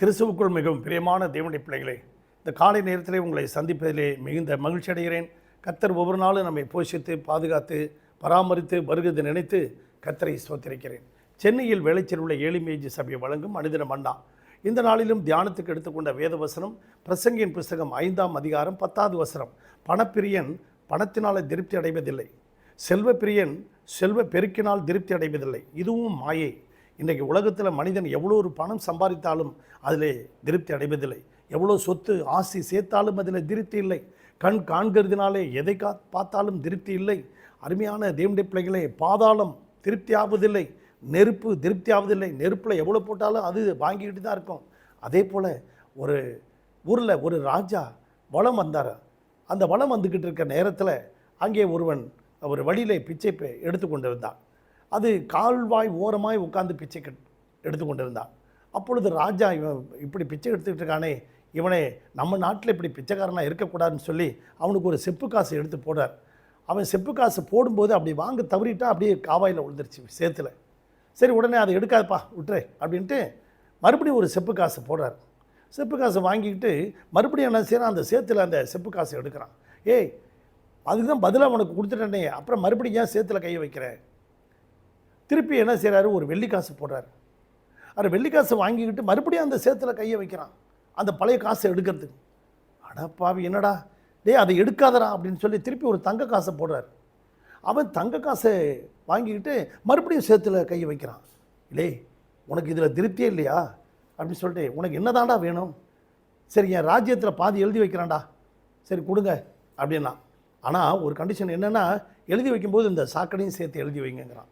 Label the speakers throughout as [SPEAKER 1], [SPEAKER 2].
[SPEAKER 1] கிறிஸ்துவுக்குள் மிகவும் பிரியமான தேவனுடைய பிள்ளைகளே இந்த காலை நேரத்திலே உங்களை சந்திப்பதிலே மிகுந்த மகிழ்ச்சி அடைகிறேன். கத்தர் ஒவ்வொரு நாளும் நம்மை போஷித்து பாதுகாத்து பராமரித்து வருகிறது நினைத்து கத்தரை ஸ்தோத்திரிக்கிறேன். சென்னையில் வேலைச்சல் உள்ள ஏழிமேஜி சபையை வழங்கும் மனிதனம் மன்னா இந்த நாளிலும் தியானத்துக்கு எடுத்துக்கொண்ட வேத வசனம் பிரசங்கியின் புஸ்தகம் ஐந்தாம் அதிகாரம் பத்தாவது வசனம். பணப்பிரியன் பணத்தினால் திருப்தி அடைவதில்லை. செல்வப்பிரியன் செல்வ பெருக்கினால் திருப்தி அடைவதில்லை. இதுவும் மாயை. இன்றைக்கு உலகத்தில் மனிதன் எவ்வளோ ஒரு பணம் சம்பாதித்தாலும் அதில் திருப்தி அடைவதில்லை. எவ்வளோ சொத்து ஆசி சேர்த்தாலும் அதில் திருப்தி இல்லை. கண் காண்கிறதுனாலே எதை கா பார்த்தாலும் திருப்தி இல்லை. அருமையான தேவனுடைய பிள்ளைகளே பாதாளம் திருப்தி ஆவதில்லை நெருப்பு திருப்தி ஆவதில்லை நெருப்பில் எவ்வளோ போட்டாலும் அது வாங்கிக்கிட்டு தான் இருக்கும். அதே போல் ஒரு ஊரில் ஒரு ராஜா வளம் வந்தார். அந்த வளம் வந்துக்கிட்டு இருக்க நேரத்தில் அங்கே ஒருவன் ஒரு வழியிலே பிச்சை எடுத்து கொண்டு இருந்தான் அது கால்வாய் ஓரமாய் உட்காந்து பிச்சை கட் எடுத்து இருந்தான் அப்பொழுது ராஜா இவன் இப்படி பிச்சை எடுத்துக்கிட்டு இருக்கானே இவனை நம்ம நாட்டில் இப்படி பிச்சைக்காரனாக இருக்கக்கூடாதுன்னு சொல்லி அவனுக்கு ஒரு செப்பு காசு எடுத்து போடுறார். அவன் செப்பு காசு போடும்போது அப்படி வாங்க தவறிட்டா அப்படியே காவாயில் விழுந்துருச்சு சேத்துல. சரி உடனே அதை எடுக்காதப்பா விட்டுரு அப்படின்ட்டு மறுபடியும் ஒரு செப்பு காசு போடுறார். செப்பு காசு வாங்கிக்கிட்டு மறுபடியும் என்ன செய்யறான் அந்த சேத்துல அந்த செப்பு காசு எடுக்கிறான். ஏய் அதுக்கு தான் பதிலாக உனக்கு கொடுத்துட்டேனே அப்புறம் மறுபடியும் ஏன் சேத்துல கையை வைக்கிறேன் திருப்பி என்ன செய்கிறாரு ஒரு வெள்ளி காசு போடுறாரு. அவர் வெள்ளி காசை வாங்கிக்கிட்டு மறுபடியும் அந்த சேத்துல கையை வைக்கிறான். அந்த பழைய காசை எடுக்கிறதுக்கு. அடப்பாவி என்னடா? டேய் அதை எடுக்காதடா அப்படின்னு சொல்லி திருப்பி ஒரு தங்க காசை போடுறாரு. அவன் தங்க காசை வாங்கிக்கிட்டு மறுபடியும் சேத்துல கையை வைக்கிறான். இல்லை உனக்கு இதில் திருப்தியே இல்லையா? அப்படின்னு சொல்லிட்டு உனக்கு என்னதான்டா வேணும்? சரி என் ராஜ்யத்தில் பாதி எழுதி வைக்கிறான்டா. சரி கொடுங்க. அப்படின்னா ஆனால் ஒரு கண்டிஷன் என்னென்னா எழுதி வைக்கும்போது இந்த சாக்கடையும் சேர்த்து எழுதி வைங்கிறான்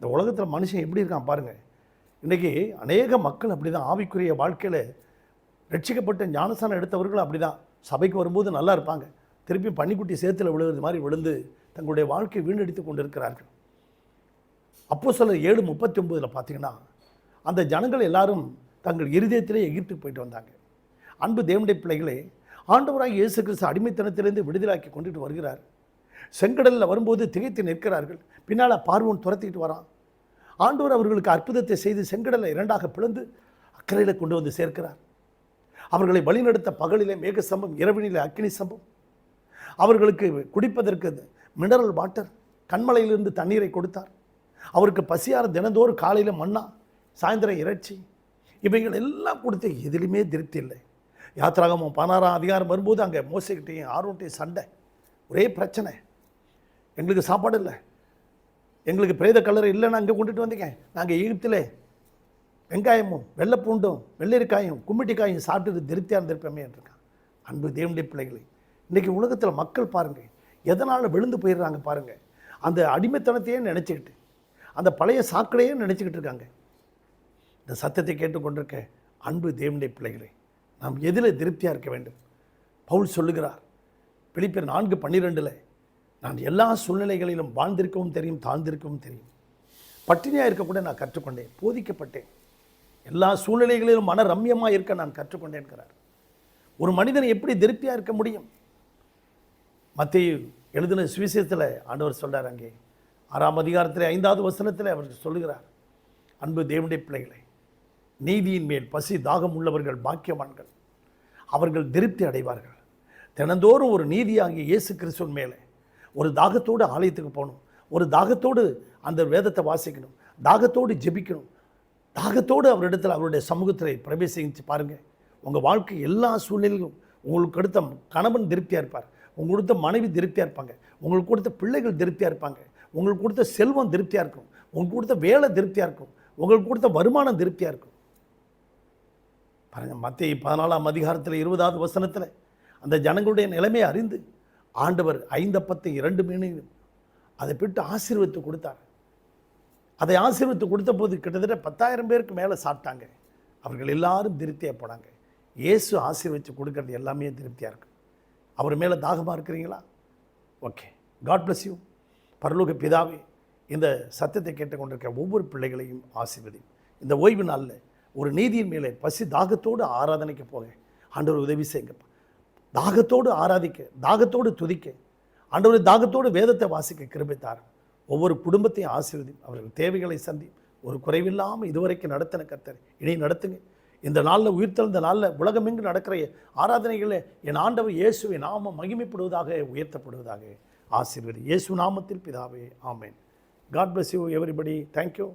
[SPEAKER 1] இந்த உலகத்தில் மனுஷன் எப்படி இருக்கான் பாருங்கள் இன்றைக்கி அநேக மக்கள் அப்படி தான் ஆவிக்குரிய வாழ்க்கையில் ரட்சிக்கப்பட்ட ஞானஸ்தானம் எடுத்தவர்கள் அப்படி தான் சபைக்கு வரும்போது நல்லா இருப்பாங்க. திருப்பி பன்னிக்குட்டி சேத்துல விழுகிறது மாதிரி விழுந்து தங்களுடைய வாழ்க்கையை வீணடித்து கொண்டு இருக்கிறார்கள் அப்போ சில ஏழு முப்பத்தி ஒம்போதில் பார்த்தீங்கன்னா அந்த ஜனங்கள் எல்லாரும் தங்கள் இருதயத்திலே எகிப்துக்கு போயிட்டு வந்தாங்க. அன்பு தேவனுடைய பிள்ளைகளே ஆண்டவராக இயேசு கிறிஸ்து அடிமைத்தனத்திலிருந்து விடுதலாக்கி கொண்டுட்டு வருகிறார். செங்கடலில் வரும்போது திகைத்து நிற்கிறார்கள். பின்னால் பார்வோன் துரத்திட்டு வரான். ஆண்டோர் அவர்களுக்கு அற்புதத்தை செய்து செங்கடலை இரண்டாக பிளந்து அக்கறையில் கொண்டு வந்து சேர்க்கிறார். அவர்களை வழிநடத்த பகலிலே மேக சம்பம் இரவினிலே அக்கினி சம்பம் அவர்களுக்கு குடிப்பதற்கு மினரல் வாட்டர் கண்மலையிலிருந்து தண்ணீரை கொடுத்தார். அவருக்கு பசியார தினந்தோறும் காலையில் மண்ணா சாயந்தரம் இறைச்சி. இவைகள் எல்லாம் கொடுத்து எதிலுமே திருப்தி இல்லை. யாத்திராகமும் பதினாறாம் அதிகாரம் வரும்போது அங்கே மோசிக்கிட்டையும் ஆர்வட்டையும் சண்டை. ஒரே பிரச்சனை. எங்களுக்கு சாப்பாடு இல்லை. எங்களுக்கு பிரேத கலர் இல்லைன்னு அங்கே கொண்டுட்டு வந்தீங்க. நாங்கள் ஈகிப்திலே வெங்காயமும் வெள்ளைப்பூண்டும் வெள்ளரிக்காயும் கும்மிட்டிக்காயும் சாப்பிட்டு திருப்தியாக இருந்திருப்போமே இருக்கான். அன்பு தேவனுடைய பிள்ளைகளை இன்றைக்கி உலகத்தில் மக்கள் பாருங்கள் எதனால் விழுந்து போயிடுறாங்க பாருங்கள் அந்த அடிமைத்தனத்தையே நினச்சிக்கிட்டு அந்த பழைய சாக்கடையே நினச்சிக்கிட்டு இருக்காங்க. இந்த சத்தத்தை கேட்டுக்கொண்டிருக்க அன்பு தேவனுடைய பிள்ளைகளை நாம் எதில் திருப்தியாக இருக்க வேண்டும். பவுல் சொல்லுகிறார் பிலிப்பியர் நான்கு பன்னிரெண்டில் நான் எல்லா சூழ்நிலைகளிலும் வாழ்ந்திருக்கவும் தெரியும் தாழ்ந்திருக்கவும் தெரியும். பட்டினியாக இருக்கக்கூட நான் கற்றுக்கொண்டேன் போதிக்கப்பட்டேன். எல்லா சூழ்நிலைகளிலும் மன ரம்யமாக இருக்க நான் கற்றுக்கொண்டேன்கிறார். ஒரு மனிதன் எப்படி திருப்தியாக இருக்க முடியும்? மத்திய எழுதின சுவிசேஷத்தில் ஆண்டவர் சொல்கிறார் அங்கே. ஆறாம் அதிகாரத்தில் ஐந்தாவது வசனத்தில் அவர் சொல்லுகிறார் அன்பு தேவனுடைய பிள்ளைகளை நீதியின் மேல் பசி தாகம் உள்ளவர்கள் பாக்கியவான்கள். அவர்கள் திருப்தி அடைவார்கள். தினந்தோறும் ஒரு நீதியாகிய இயேசு கிறிஸ்துவின் மேலே ஒரு தாகத்தோடு ஆலயத்துக்கு போகணும். ஒரு தாகத்தோடு அந்த வேதத்தை வாசிக்கணும். தாகத்தோடு ஜெபிக்கணும். தாகத்தோடு அவரிடத்தில் அவருடைய சமூகத்தில் பிரவேசிச்சு பாருங்கள் உங்கள் வாழ்க்கை எல்லா சூழ்நிலையிலும் உங்களுக்கு கொடுத்த கணவன் திருப்தியாக இருப்பார். உங்களுக்கு கொடுத்த மனைவி திருப்தியாக இருப்பாங்க. உங்களுக்கு கொடுத்த பிள்ளைகள் திருப்தியாக இருப்பாங்க. உங்களுக்கு கொடுத்த செல்வம் திருப்தியாக இருக்கும். உங்களுக்கு கொடுத்த வேலை திருப்தியாக இருக்கும். உங்களுக்கு கொடுத்த வருமானம் திருப்தியாக இருக்கும். பாருங்கள் மத்திய பதினாலாம் அதிகாரத்தில் இருபதாவது வசனத்தில் அந்த ஜனங்களுடைய நிலைமையை அறிந்து ஆண்டவர் ஐந்தப்பத்தை இரண்டு மீனையும் அதை பிட்டு ஆசீர்வத்து கொடுத்தார். அதை ஆசீர்வத்து கொடுத்த போது கிட்டத்தட்ட பத்தாயிரம் பேருக்கு மேலே சாப்பிட்டாங்க. அவர்கள் எல்லாரும் திருப்தியாக போனாங்க. இயேசு ஆசீர்வச்சு கொடுக்கறது எல்லாமே திருப்தியாக இருக்கு. அவர் மேலே தாகமாக இருக்கிறீங்களா? ஓகே. காட் பிளஸ் யூ பரலோக பிதாவே இந்த சத்தத்தை கேட்டுக்கொண்டிருக்க ஒவ்வொரு பிள்ளைகளையும் ஆசீர்வதி. இந்த ஓய்வு நாளில் ஒரு நீதியின் மேலே பசி தாகத்தோடு ஆராதனைக்கு போக ஆண்டவர் உதவி செய்யுங்கப்பா. தாகத்தோடு ஆராதிக்க தாகத்தோடு துதிக்க. ஆண்டவரை தாகத்தோடு வேதத்தை வாசிக்க கிருபித்தார். ஒவ்வொரு குடும்பத்தையும் ஆசீர்வதி அவர்கள் தேவைகளை சந்தி ஒரு குறைவில்லாமல் இதுவரைக்கும் நடத்தின கர்த்தர் இனி நடத்துங்க. இந்த நாளில் உயிர்த்தெழுந்த நாளில் உலகமெங்கு நடக்கிற ஆராதனைகளை என் ஆண்டவர் இயேசுவை நாம மகிமைப்படுவதாக உயர்த்தப்படுவதாக ஆசீர்வதி. இயேசு நாமத்தில் பிதாவே ஆமேன். God bless you everybody thank you